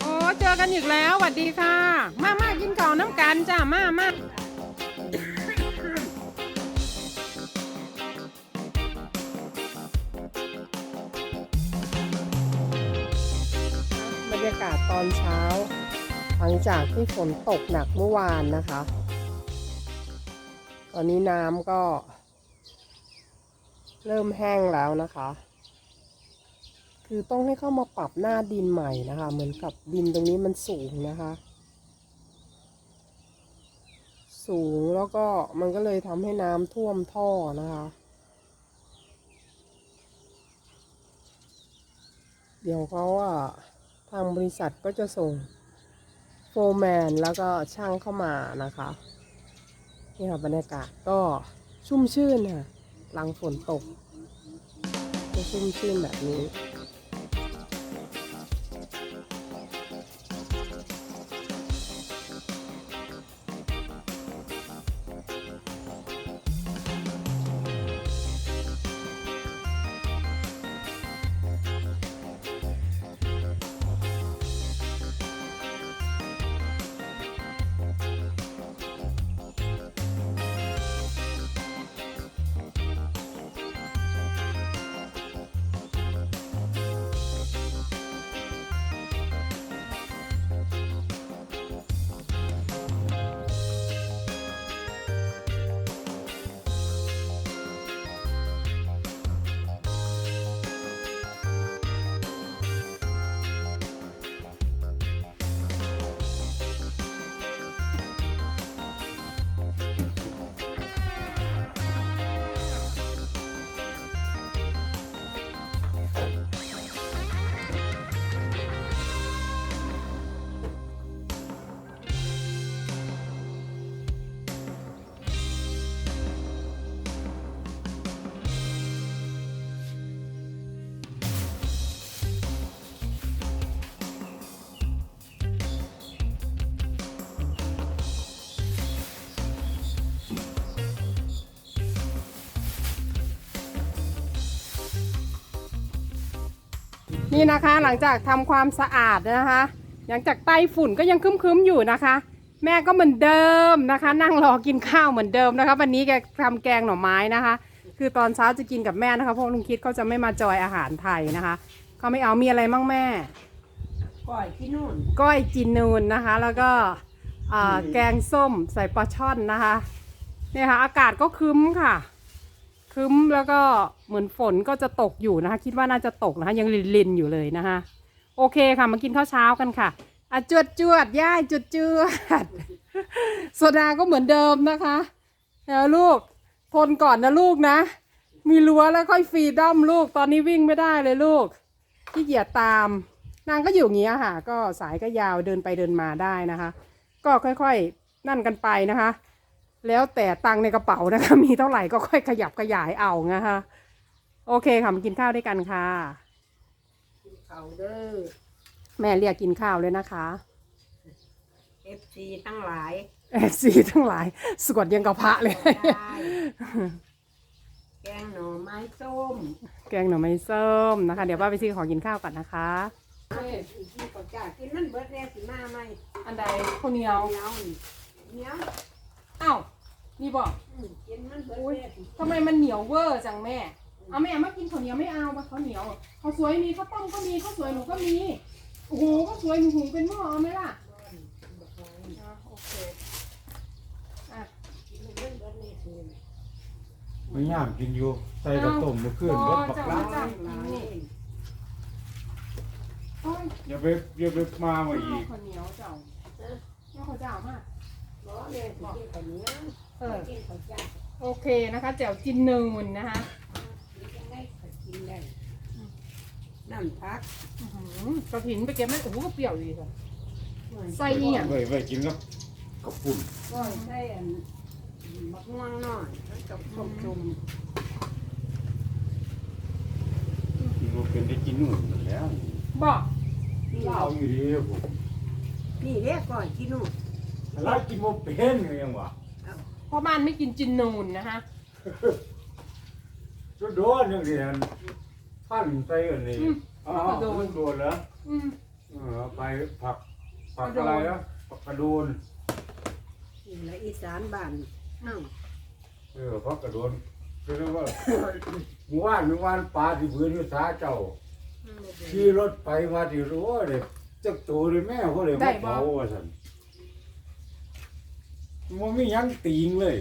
โอ้เจอกันอีกแล้วสวัสดีค่ะ มามากินข้าวน้ำกันจ้ามามาบรรยากาศตอนเช้า หลังจากที่ฝนตกหนักเมื่อวานนะคะ ตอนนี้น้ำก็ เริ่มแห้งแล้วนะคะ คือต้องให้เข้ามาปรับหน้าดินใหม่นะคะ เหมือนกับดินตรงนี้มันสูงนะคะ สูงแล้วก็มันก็เลยทำให้น้ำท่วมท่อนะคะ เดี๋ยวเขาอะทางบริษัทก็จะส่งโฟร์แมนแล้วก็ช่างเข้ามานะคะนี่ค่ะบรรยากาศก็ชุ่มชื่นค่ะหลังฝนตกจะชุ่มชื่นแบบนี้ นี่นะคะหลังจากทำความสะอาดนะคะหลังจากไต้ฝุ่นก็ยังคึ้มๆอยู่นะคะ แม่ก็เหมือนเดิมนะคะ นั่งรอกินข้าวเหมือนเดิมนะคะ วันนี้แกทำแกงหน่อไม้นะคะ คือตอนเช้าจะกินกับแม่นะคะเพราะลุงคิดเขาจะไม่มาจอยอาหารไทยนะคะเขาไม่เอามีอะไรมั่งแม่ก่อยที่นู่นก้อยจีนูนนะคะ แล้วก็อ่าแกงส้มใส่ปลาช่อนนะคะเนี่ยค่ะอากาศก็ครึ้มค่ะ ครึ้มแล้วก็เหมือนฝนก็จะตกอยู่นะคะ คิดว่าน่าจะตกนะคะ ยังลินๆอยู่เลยนะคะ โอเคค่ะมากินข้าวเช้ากันค่ะอะจวดจวดย่าจวดจวดโซดาก็เหมือนเดิมนะคะแล้วลูกทนก่อนนะลูกนะ มีรั้วแล้วค่อยฟรีด้อมลูกตอนนี้วิ่งไม่ได้เลยลูกขี้เกียจตาม นางก็อยู่อย่างเงี้ยค่ะ ก็สายก็ยาวเดินไปเดินมาได้นะคะ ก็ค่อยๆ นั่นกันไปนะคะ แล้วแต่ตังค์ในกระเป๋านะคะ มีเท่าไหร่ก็ค่อยขยับขยายเอานะคะโอเคค่ะมากินข้าวด้วยกันค่ะเขาเด้อแม่เรียกกินข้าวเลยนะคะเอฟซีทั้งหลาย เอฟซีทั้งหลายสวดยังกับพระเลย ได้แกงหน่อไม้ส้มแกงหน่อไม้ส้มนะคะ เดี๋ยวป้าไปซื้อของกินข้าวก่อนนะคะ ที่ก็จะกินมันเบิดแล้วสิมาไหมอันใดข้าวเหนียวเหนียวนี่เหนียว อ้าว นี่บอกอืมกินมันเบิดแล้วสิทำไมมันเหนียวเวอร์จังแม่ เอาแม่มากินข้าวเหนียวไม่เอามาข้าวเหนียวข้าวสวยมีข้าวต้มก็มีข้าวสวยหนูก็มี โอ้โหข้าวสวยหนูหุงเป็นหม้อเอาไหมล่ะอะโอเคอะกินมันเบิดแล้วสิไม่ย่ามกินอยู่ใส่กระต้มเมื่อคืนรถบักจ้ะลาจ้ะกินนี่โอ้ยอย่าไปอย่าไปมาว่าอีเอากข้าวเหนียวเจ้าเอาข้าวเจ้ามากบ่เลยสิกินข้าว เหนียวเออกินข้าวเจ้าโอเคนะคะแจ่วจินนูนนะคะกินยังไงก็กินได้น้ำพักอื้อหือกระถินไปเก็บไม่โอ้โหก็เปรี้ยวดีค่ะใส่อีหยังไว้ไว้กินกับกับปุ่นก็ใส่อันบักม่วงน้อยแล้วกับส้มจุ่มกินบ่เป็นได้กินนู่นนั่นแหล้วบอกนี่เล่าอยู่ดีผมนี่เรียกก่อยที่นู่นแล้วกินบ่เป็นก็ยังวะเพราะบ้านไม่กินจินนูนนะคะก็โดนจังซี่อันพันใส่อันนี้อืมอ้าวโดนโดนแล้วอืมอเออไปผักผักอะไรนะผักกระโดูนนี่แหละอีสานบ้านเอ้าเออผักกระโดูนคือเรียกว่าหมู่บ้านหมู่บ้านปลาที่พื้นอยู่สาเจ้าขี่รถไปมาที่รู้ว่าเด็กจักตัวเลยแม่เขาเลยมาเผาว่าสัน มันไม่ยั้งตีงเลย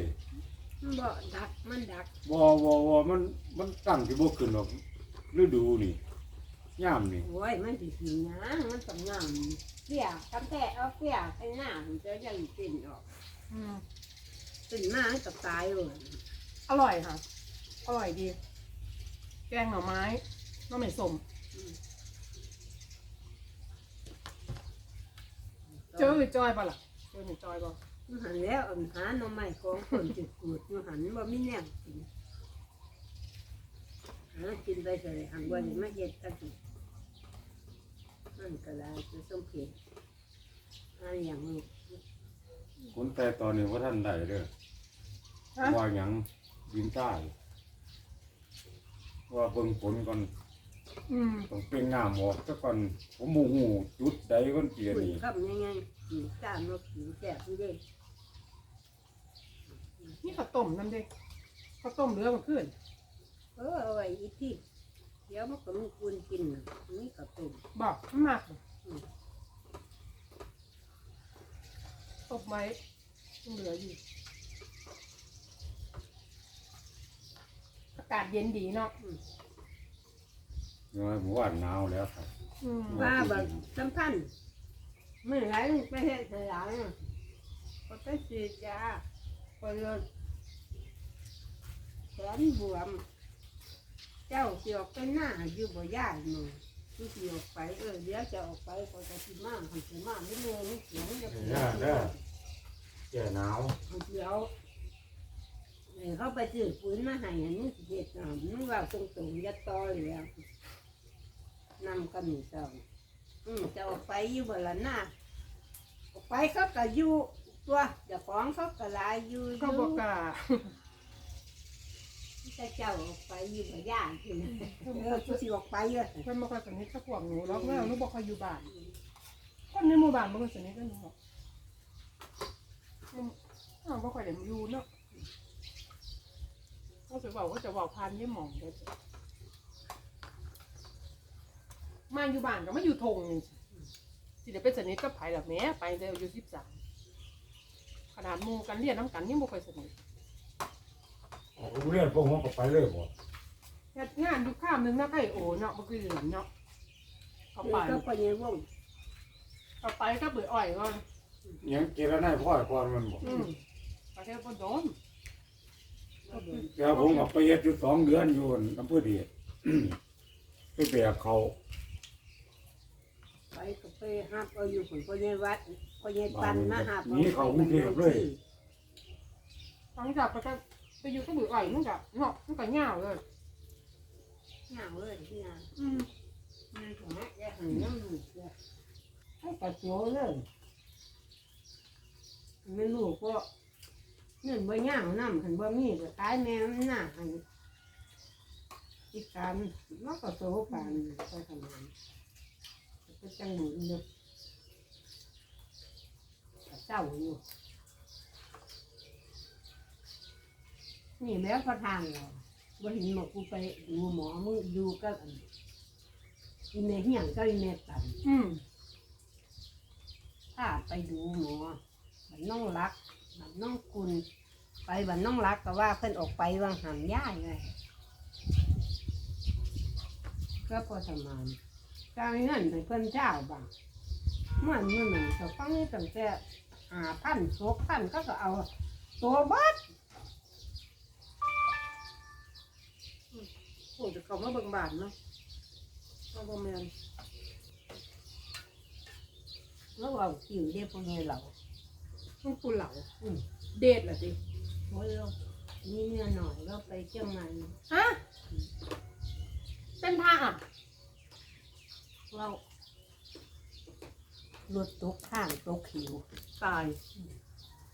มันบ่ดักมันดักบ่บ่บ่มันมันตั้งที่บ่ขึ้นหรอกฤดูนี่ย่ามนี่โอ้ยมันสิกินหยังมันต้องงามเสียกำแทะเอาเสียไปหน้ามันจะยังเป็นออกอืมเป็นมามันกับตายเลยอร่อยค่ะ อร่อยดี แกงหน่อไม้น้ำเหม็นสม เจอจอยปะล่ะเจอหนึ่งจอยปะ อยู่หันแล้วอันหาหน่อไม้ของคนจุดกูดอยู่หันบ่มีแนวกินหากินไปเลยหันว่าจะมาเฮ็ดกันสิมันก็ได้จะสมเพชอันอย่างนี้คนแต่ตอนนี้ว่าท่านได้เด้อว่าหยังยินใต้ว่าเบิ่งผลก่อนอืมต้องเป็นหน้ำออกซะก่อนผมบ่ฮู้จุดใดก่อนเปียคุยนี่ คำยังไง กินก้านนกกินแซ่บนี่เด้นี่ข้าวต้มน้ำเด็กข้าวต้มเหลือมาขึ้นเออเอาไว้อีกที่เดี๋ยวมันก็มีกุนกินน่ะนี่ก็ตุ่มบอกมันมากบ่อืมต้มไว้ยังเหลืออยู่อากาศเย็นดีเนาะเนาะหมู่บ้านหนาวแล้วครับอืมว่าแบบสำคัญ เมื่อไหรไปเฮ็ดให้หลานน่ะก็ไปฉีดยาก็เลยแขนบวม เจ้าสิออกไปหน้าอยู่บ่ย่ายมึงที่สิออกไปเออเดี๋ยวจะออกไปก็จะสิมาคันสิมาไม่เมื่อยไม่เสียงจะย่าเด้อแก่หนาวคันเดียวเออเขาไปซื้อปุ๋ยมาให้อันนี้สิเฮ็ดน่ะมึงว่าตรงๆอย่าต่อแล้วนำกันนี่เจ้า อืมจะออกไปอยู่บนละหน้าออกไปเขาก็อยู่ตัวเจ้าของเขาก็หลายอยู่อเขายู่บอกกล้าแต่เจ้าออกไปอยู่บ่ย่านที่นั่นเออผู้สิออกไปเยอะเพิ่นบ่ค่อยสนิทกับพวกหนูหรอกแล้วหนูบ่ค่อยอยู่บ้าน คนในหมู่บ้านบ่ค่อยสนิทกันหนูหรอกอืมอ้าวบ่ค่อยได้อยู่เนาะเขาสิบอกว่าจะบอกพานยี่หม่องเด้อจ้ะ มาอยู่บ้านก็มาอยู่ทงนี่สิได้เป็นสนิทกับไผล่ะแหม่ไปแล้วอายู่13ขนาดหมู่กันเรียนนํกันยังบ่ค่อยสนิทออกโรงเรียนพวกผมก็ไปเลยบ่เฮ็ดงานอยู่ข้ามหนึงนะไก่โอเนาะบ่คือเหมือนเนาะเขาไปก็พอยังวงเขาไปก็เบื่ออ้อยก่อนยังเจรนายพ่อก่อนมันบ่อืมไปเที่ยวบนโดนแกผมก็ไปเฮ็ดอยู่สองเดือนอยู่อำเภอเดียดไปแบกเขา ไปก็ไปหับเอาอยู่ผลพอยังวัดพอยังปันมาหับหนีเข้ากรุงเทพเลย หลังจากไปก็ไปอยู่ก็เบื่ออ้อยมันก็เนาะมันก็เหงาเลยเหงาเลยที่งานอืมมันก็แม่แย่หันน้ำลูกเลยให้กระโจเลยไม่ลูกก็เงินบ่ย่างน้ำหันบ่มีก็ตายแม่มันหน้าหันอีกการมันก็โตกันไปทำงาน ก็จังหมุนอยู่ก็เจ้าอยู่นี่แล้วพอทางเราบ่เห็นหมอกูไปดูหมอมึงดูก็อันอีเมเหียงก็อีเมตันอืมถ้าไปดูหมอบันน้องรักบันน้องคุณไปบันน้องรักก็ว่าเพิ่นออกไปวางหันย่ายไงก็พอสมาน จ่ายเงินให้เพิ่นเจ้าบ้างเมื่อนี้มันก็ฟังตั้งแต่หาพันหกพันก็ก็เอา ตัวเบัดโอ้จะเขามาเบิ่งบานเนาะเอาบ่แม่นแล้วเอาคิวเรียกพวกนี้เรามันปูเหล่าอืมเดทล่ะสิโอ้ยเรานี่เนื้อหน่อยเราไปเชียงใหม่ฮะเป็นพระอะ เรารถตกข้างตกขิวตาย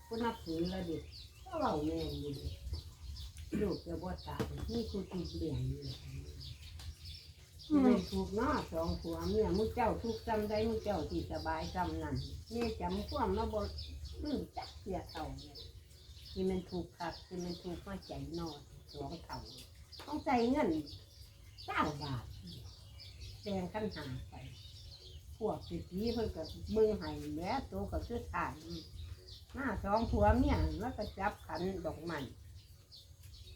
ก็นับถือแล้วดิก็เราแม่นอยู่ดิลูกจะบ่ตายนี่คือติดเลี้ยงอยู่อืมไม่ถูกเนาะสองผัวเมียมึงเจ้าทุกข์จำได้มึงเจ้าที่สบายจำนั่นแม่จำความมาบ่ลืมจักเสียเท่าเนี่ยที่มันถูกคักที่มันถูกมาใจนอนสองเท่าต้องใจเงินเก้าบาท แดงขันหาไป พวกสิทีเพิ่นก็เบิ่งให้แหล้วตัวก็คือทานหน้าสองผัวเมียแล้วก็จับขันดอกไม้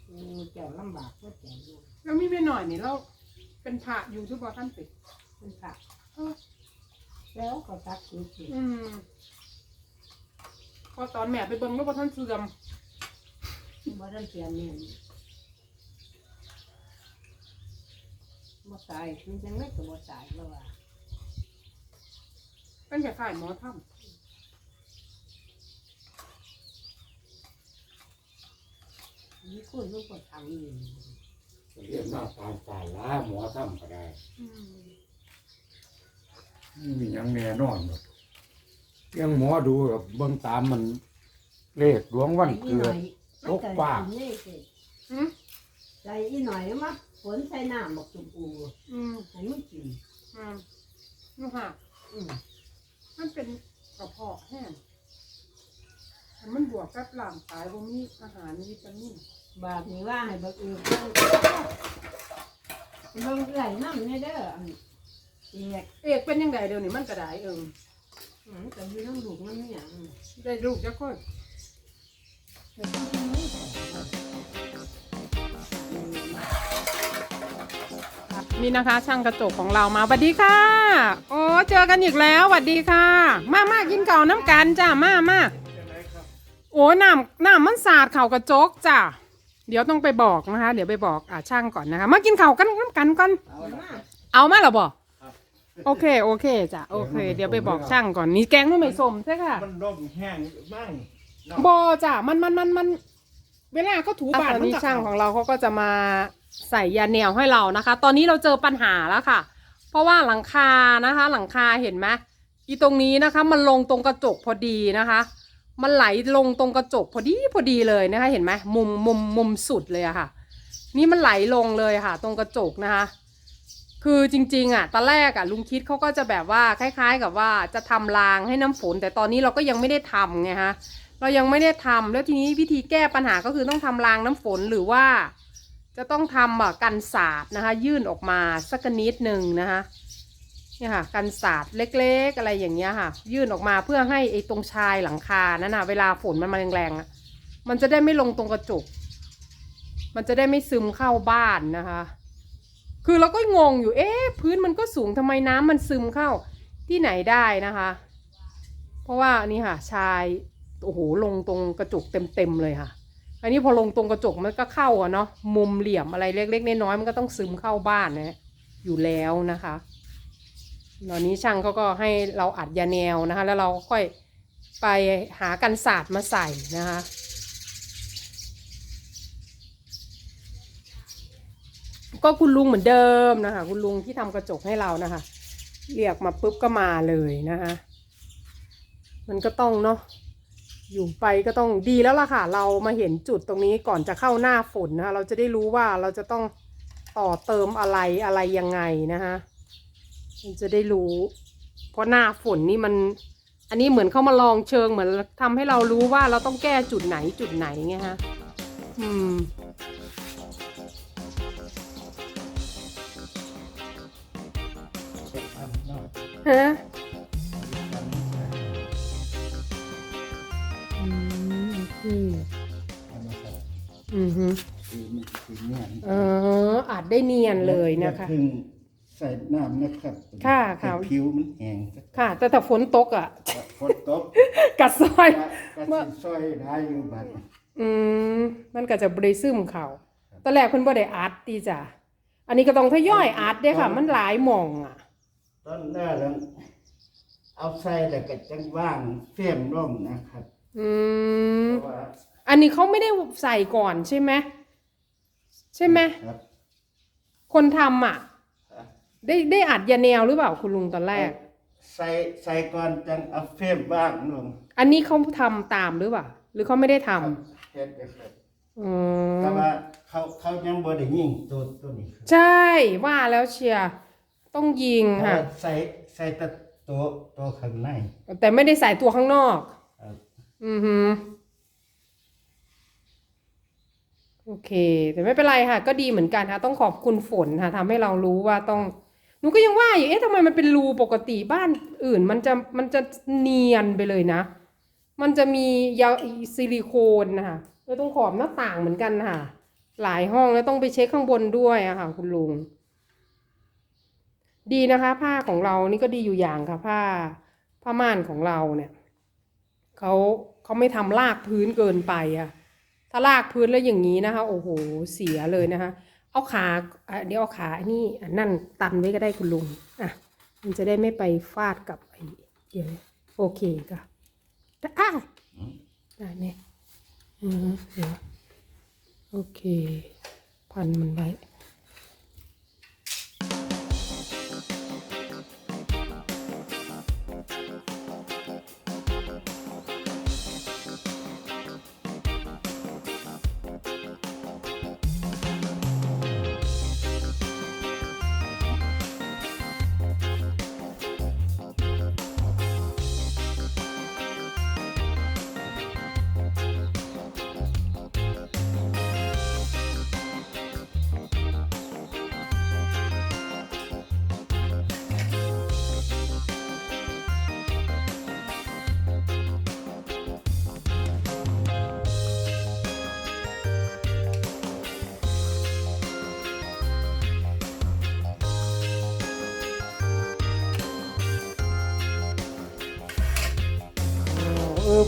อืมเจ้าลำบากก็ใจอยู่แล้วมีไปหน่อยนี่เราเป็นพระอยู่ทุกบ่ท่านติดมันค่ะแล้วก็ตักคือสิอืมพอตอนแม่ไปเบิ่งแล้วบ่ท่านเสื่อมบ่ทันเสียแม่น บ่ตายมันจังได๋ก็บ่ตายแล้วว่าเป็นแค่ข่ายหมอถ้มีคนมันก็ทำอยู่เรียนมาตามตาล้าหมอทำก็ได้ำมีหยังแน่นอนหมดเพียงหมอดูกับเบิ่งตามมันเลขดวงวันเกิด ตกปากนี่สิอืม ใจอีหน่อยมา ฝนใส่น้ำบอกชมพูอืมให้มันกินอืมนู่นค่ะอืมมันเป็นกระเพาะแห้งแต่มันบวกกับหลังตายบ่มีอาหารวิตามินบาดนี้ว่าให้บักเอือเบิ่งเบิ่งไหลน้ำเนี่ยเด้ออันเอกเอกเป็นยังไงเดี๋ยวนี้มันกระไดเอิงอืมแต่อยู่น้ำลูกมันเนี่ยอืมได้ลูกจะค่อยแต่ที่นี่แต่ นี่นะคะช่างกระจกของเรามาสวัสดีค่ะ โอ้เจอกันอีกแล้วสวัสดีค่ะ มามากินเก่าวน้ำกันจ้ามามาโอ้น้ำน้ำมันสาดเข่ากระจกจ้าเดี๋ยวต้องไปบอกนะคะ เดี๋ยวไปบอกอ่าช่างก่อนนะคะ มากินเข่าวกันน้ำกันก่อน เอามาเอามาเหรอบอกโอเคโอเคจ้ะโอเค เดี๋ยวไปบอกช่างก่อนนี่แกงนุ่มไม่สมใช่ค่ะมันร่มแห้งบ้างเนาะบอจ้ะมันมันมันมันเวลาเขาถูบ้านตอนนี้ช่างของเราเขาก็จะมา ใส่ยาแนวให้เรานะคะ ตอนนี้เราเจอปัญหาแล้วค่ะ เพราะว่าหลังคานะคะ หลังคาเห็นไหมอีตรงนี้นะคะ มันลงตรงกระจกพอดีนะคะ มันไหลลงตรงกระจกพอดีพอดีเลยนะคะ เห็นไหมมุมมุมมุมสุดเลยอะค่ะ นี่มันไหลลงเลยค่ะ ตรงกระจกนะคะ คือจริงๆอะตอนแรกอะลุงคิดเขาก็จะแบบว่าคล้าย ๆ กับว่าจะทำรางให้น้ำฝน แต่ตอนนี้เราก็ยังไม่ได้ทำไงฮะเรายังไม่ได้ทำแล้วทีนี้วิธีแก้ปัญหาก็คือต้องทำรางน้ำฝนหรือว่า จะต้องทำอะกันสาดนะคะ ยื่นออกมาสักนิดหนึ่งนะคะเนี่ยค่ะกันสาดเล็กๆ อะไรอย่างเงี้ยค่ะ ยื่นออกมาเพื่อให้ไอ้ตรงชายหลังคานั่นนะเวลาฝนมันมาแรงๆมันจะได้ไม่ลงตรงกระจกมันจะได้ไม่ซึมเข้าบ้านนะคะ คือเราก็งงอยู่เอ๊ะพื้นมันก็สูงทำไมน้ำมันซึมเข้าที่ไหนได้นะคะ เพราะว่านี่ค่ะชายโอ้โหลงตรงกระจกเต็มๆเลยค่ะ อันนี้พอลงตรงกระจกมันก็เข้าอะเนาะมุมเหลี่ยมอะไรเล็กๆน้อยๆมันก็ต้องซึมเข้าบ้านนะอยู่แล้วนะคะตอนนี้ช่างเขาก็ให้เราอัดยาแนวนะคะ แล้วเราค่อยไปหากันศาสตร์มาใส่นะคะก็คุณลุงเหมือนเดิมนะคะ คุณลุงที่ทำกระจกให้เรานะคะ เรียกมาปุ๊บก็มาเลยนะคะ มันก็ต้องเนาะ อยู่ไปก็ต้องดีแล้วล่ะค่ะ เรามาเห็นจุดตรงนี้ก่อนจะเข้าหน้าฝนนะคะเราจะได้รู้ว่าเราจะต้องต่อเติมอะไรอะไรยังไงนะคะมันจะได้รู้ เพราะหน้าฝนนี่มัน อันนี้เหมือนเขามาลองเชิงเหมือนทำให้เรารู้ว่าเราต้องแก้จุดไหนจุดไหนไงฮะอืมฮะ อืมฮึคือมันคือเนี่ยเอออาจได้เนียนเลยนะคะอย่าเพึ่งใส่น้ำนะครับค่ะค่ะ ให้ผิวมันแห้งค่ะ แต่ถ้าฝนตกอะ ฝนตกกัดซอย ก็สิซอยได้อยู่บัดอืมมันก็จะบริซึมเขาตอนแรกเพิ่นบ่ได้อัดดีจ้ะ อันนี้ก็ต้องทยอยอัดเด้ค่ะ มันหลายหม่องอะ ตอนแรกนั้นเอาใส่แล้วก็จังว่างเฟียมร่มนะครับอืมเพราะว่า อันนี้เขาไม่ได้ใส่ก่อนใช่ไหมใช่ไหมครับคนทำอะ ได้ได้อัดยาแนวหรือเปล่าคุณลุงตอนแรก ใส่ใส่ก่อนจังเอาเฟียมว่างลงอันนี้เขาทำตามหรือเปล่า หรือเขาไม่ได้ทเฮ็ดจังซั่นำอืมแต่ว่าเขาเขายังบ่ได้ยิงตัวตัวนี้ครับใช่ว่าแล้วเชียร์ต้องยิงค่ะใส่ใส่แต่ตัวตัวข้างในแต่ไม่ได้ใส่ตัวข้างนอก ครับ อือฮึ โอเค แต่ไม่เป็นไรค่ะ ก็ดีเหมือนกันค่ะ ต้องขอบคุณฝนค่ะทำให้เรารู้ว่าต้องหนูก็ยังว่าอยู่เอ๊ะทำไมมันเป็นรูปกติบ้านอื่น มันจะมันจะเนียนไปเลยนะ มันจะมียาซิลิโคนนะคะแล้วตรงขอบหน้าต่างเหมือนกันค่ะ หลายห้องแล้วต้องไปเช็คข้างบนด้วยอะค่ะ คุณลุงดีนะคะ ผ้าของเรานี่ก็ดีอยู่อย่างค่ะ ผ้าผ้าม่านของเราเนี่ยเขาเขาไม่ทำลากพื้นเกินไปอะ ถ้าลากพื้นแล้วอย่างนี้นะคะ โอ้โห เสียเลยนะคะ เอาขาเดี๋ยวเอาขาอันนี่นั่นตันไว้ก็ได้คุณลุง อะ มันจะได้ไม่ไปฟาดกับไอ้เดี๋ยวโอเคค่ะแต่อะได้ไหมอืมเดี๋ยวโอเค พันมันไว้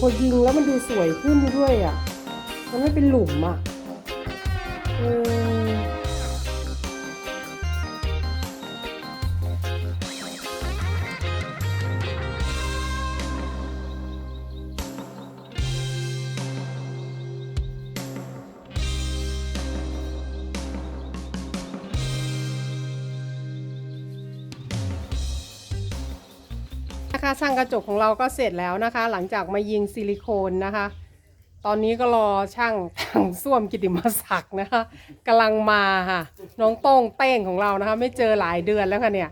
พอยิงแล้วมันดูสวยขึ้นด้วยอะ มันไม่เป็นหลุมอะ นะคะช่างกระจกของเราก็เสร็จแล้วนะคะ หลังจากมายิงซิลิโคนนะคะ ตอนนี้ก็รอช่างถังส้วมกิติมศักดิ์นะคะกำลังมาค่ะ น้องโต้งเต้งของเรานะคะ ไม่เจอหลายเดือนแล้วค่ะเนี่ย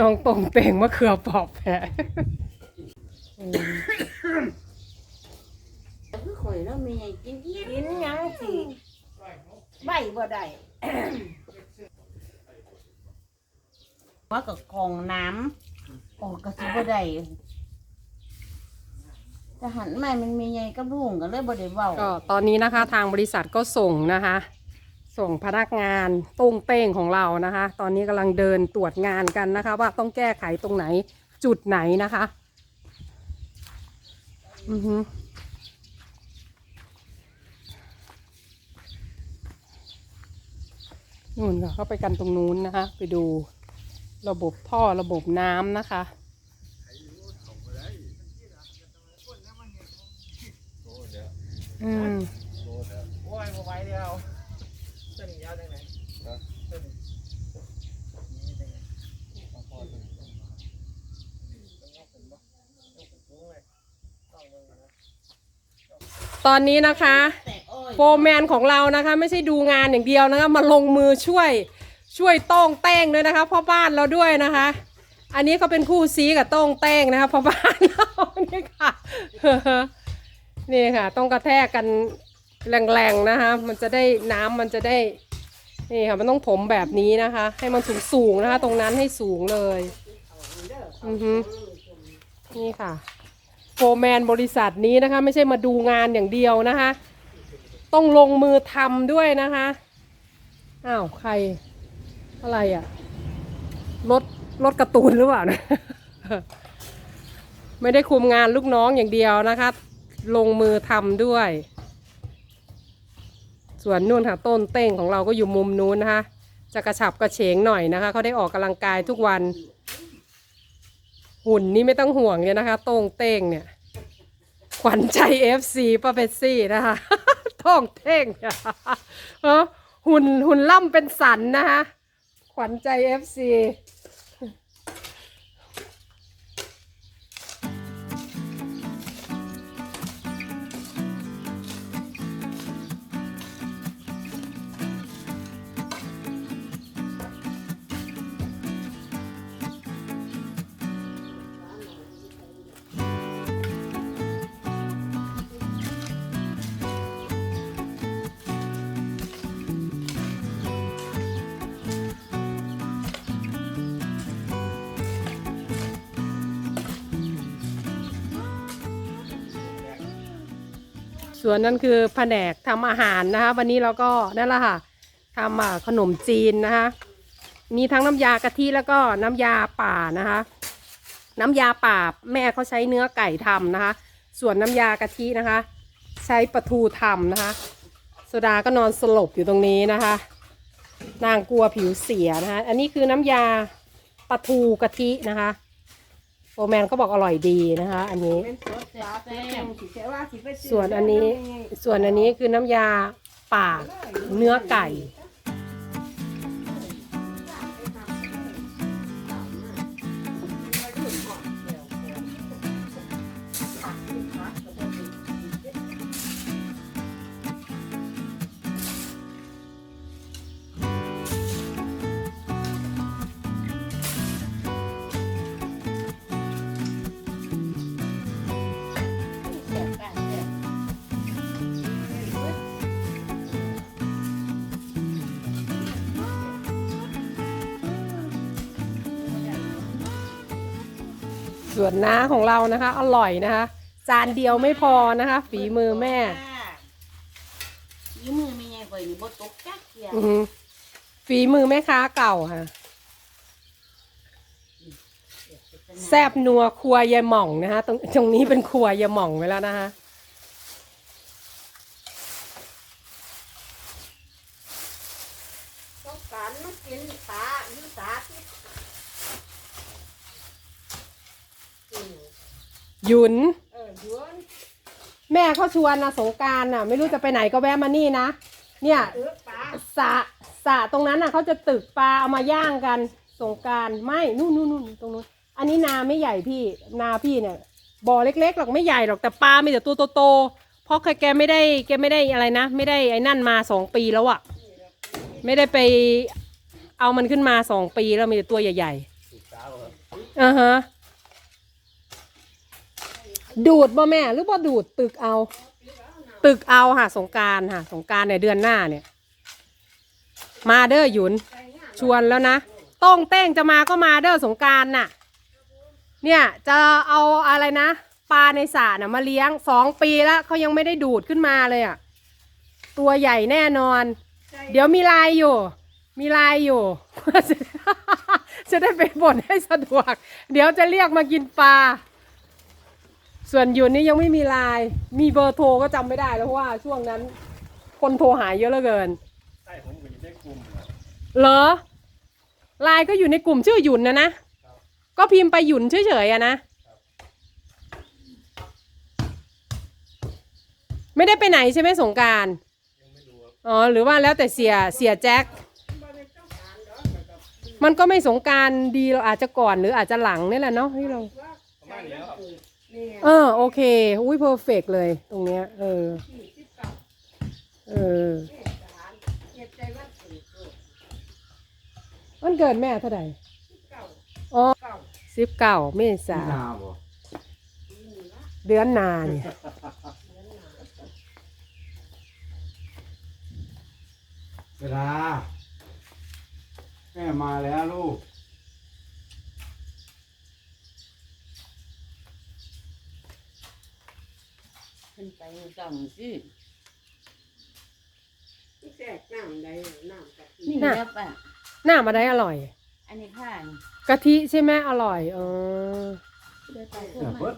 น้องโต้งเต้งมะเขือปอบแผลคือข่อยแล้วมีกินกินยังสิใบบ่ได้ ว่ากับกองน้ำออกก็สิบ่ได้แต่หันมามันมีไงกับลุงก็เลยบ่ได้เว้าก็ตอนนี้นะคะ ทางบริษัทก็ส่งนะคะ ส่งพนักงานโต้งเต้งของเรานะคะ ตอนนี้กำลังเดินตรวจงานกันนะคะ ว่าต้องแก้ไขตรงไหนจุดไหนนะคะ อือฮึนู่นค่ะเข้าไปกันตรงนู้นนะคะ ไปดู ระบบท่อระบบน้ำนะคะ อืมโอ้ยมาไว้เดียวเส้นยาวจังไหนเส้นนี่จังไงของพ่อตัวนี้ต้อนนี้ตอนนี้นะคะ โฟร์แมนของเรานะคะ ไม่ใช่ดูงานอย่างเดียวนะคะ มาลงมือช่วย ช่วยต้งเต้งด้วยนะคะพ่อบ้านเราด้วยนะคะ อันนี้เขาเป็นคู่ซีกับต้งเต้งนะคะพ่อบ้านเรานี่ค่ะนี่ค่ะ ต้องกระแทกกันแรงๆนะคะ มันจะได้น้ำมันจะได้นี่ค่ะมันต้องถมแบบนี้นะคะ ให้มันสูงๆนะคะ ตรงนั้นให้สูงเลยอือฮึนี่ค่ะโฟแมนบริษัทนี้นะคะ ไม่ใช่มาดูงานอย่างเดียวนะคะ ต้องลงมือทำด้วยนะคะ อ้าว ใคร อะไรอะ่ะรถรถการ์ตูนหรือเปล่านะไม่ได้คุมงานลูกน้องอย่างเดียวนะคะลงมือทำด้วย ส่วนนู่นค่ะต้นเต้งของเราก็อยู่มุมนู้นนะคะจะกระฉับกระเฉงหน่อยนะคะเขาได้ออกกำลังกายทุกวัน หุ่นนี่ไม่ต้องห่วงเลยนะคะ โต้งเต้งเนี่ย ขวัญใจเอฟซีป้าเปซี่นะคะท้องเท่งเนี่ยหุ่นหุ่นล่ำเป็นสันนะคะ ขวัญใจเอฟซี วนนั้นคือแผนกทำอาหารนะคะ วันนี้เราก็นั่นแหละค่ะทำขนมจีนนะคะ มีทั้งน้ำยากะทิแล้วก็น้ำยาป่านะคะ น้ำยาป่าแม่เขาใช้เนื้อไก่ทำนะคะ ส่วนน้ำยากะทินะคะ ใช้ปลาทูทำนะคะโซดาก็นอนสลบอยู่ตรงนี้นะคะ นางกลัวผิวเสียนะคะอันนี้คือน้ำยาปลาทูกะทินะคะโฟแมนก็บอกอร่อยดีนะคะ อันนี้ สดสาแป้งสิแต่ว่าสิไปซื้ส่วนอันนี้ส่วนอันนี้คือน้ำยาป่าเนื้อไก่ ส่วนน้าของเรานะคะ อร่อยนะคะ จานเดียวไม่พอนะคะ ฝีมือแม่ ฝีมือไม่ใหญ่กว่านี่บ่ตกจักเที่ยอือหือฝีมือแม่ค้าเก่าค่ะ แซบนัวครัวยายหม่องนะคะตรงตรงนี้เป็นครัวยายหม่องไว้แล้วนะคะ ต้องการมากินปลาอยู่สาธิตกิน หยุน เออหยวนแม่เขาชวนนะสงกรารน่ะ ไม่รู้จะไปไหนก็แวะมานี่นะ เนี่ยเออปลาสระสระตรงนั้นน่ะเขาจะตึกปลาเอามาย่างกันสงกรารไม่นู่นนู่นนู่นตรงนู้นอันนี้นาไม่ใหญ่พี่นาพี่เนี่ยบ่อเล็กๆหรอกไม่ใหญ่หรอกแต่ปลามีแต่ตัวโตๆเพราะแกไม่ได้แกไม่ได้อะไรนะ ไม่ได้ไอ้นั่นมาสองปีแล้วอะไม่ได้ไปเอามันขึ้นมาสองปีแล้วมีแต่ตัวใหญ่ๆอ่าฮะ ดูดบ่แม่ หรือบ่ดูดตึกเอา ตึกเอาค่ะ สงการค่ะ สงการเนี่ยเดือนหน้าเนี่ย มาเด้อหยุน ชวนแล้วนะต้องเต้งจะมาก็มาเด้อสงการน่ะ เนี่ยจะเอาอะไรนะปลาในสระน่ะมาเลี้ยงสองปีแล้วเขายังไม่ได้ดูดขึ้นมาเลยอะตัวใหญ่แน่นอน เดี๋ยวมีลายอยู่ มีลายอยู่ จะได้ไปบ่นให้สะดวก เดี๋ยวจะเรียกมากินปลา ส่วนหยุนนี่ยังไม่มีไลายมีเบอร์โทรก็จำไม่ได้แล้วเพราะว่าช่วงนั้น คนโทรหาเยอะเหลือเกินใช่ผมก็อยู่ในกลุ่มเหรอไลน์ก็อยู่ในกลุ่มชื่อหยุนนะนะก็พิมพ์ไปหยุนเฉยๆอะนะไม่ได้ไปไหนใช่ไหมสงกรารยังไม่รู้ครับอ๋อหรือว่าแล้วแต่เสียเสียแจ็คมันก็ไม่สงกรารดีเราอาจจะก่อนหรืออาจจะหลังนี่แหละเนาะที่เราประมาณนี้แล้วครับ เออโอเค อุ้ยเพอร์เฟกเลย ตรงเนี้ย เออ เออเจ็บใจว่าสิโตวันเกิดแม่เท่าไหร่เก่าอ๋อเก่าสิบเก้าเมษา นาบ่เดือนหนาเนี่ย เวลา แม่มาแล้วลูก ขึ้นไปสองสิแจกน้ำใดน้ำกะทินี่น่ะแล้วป่ะหน้ามาได้อร่อย อันนี้ข้างกะทิใช่ไหมอร่อยเออเดินไปเออเบิด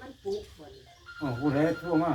มันปลูกบนอ๋อผู้ใดทั่วมา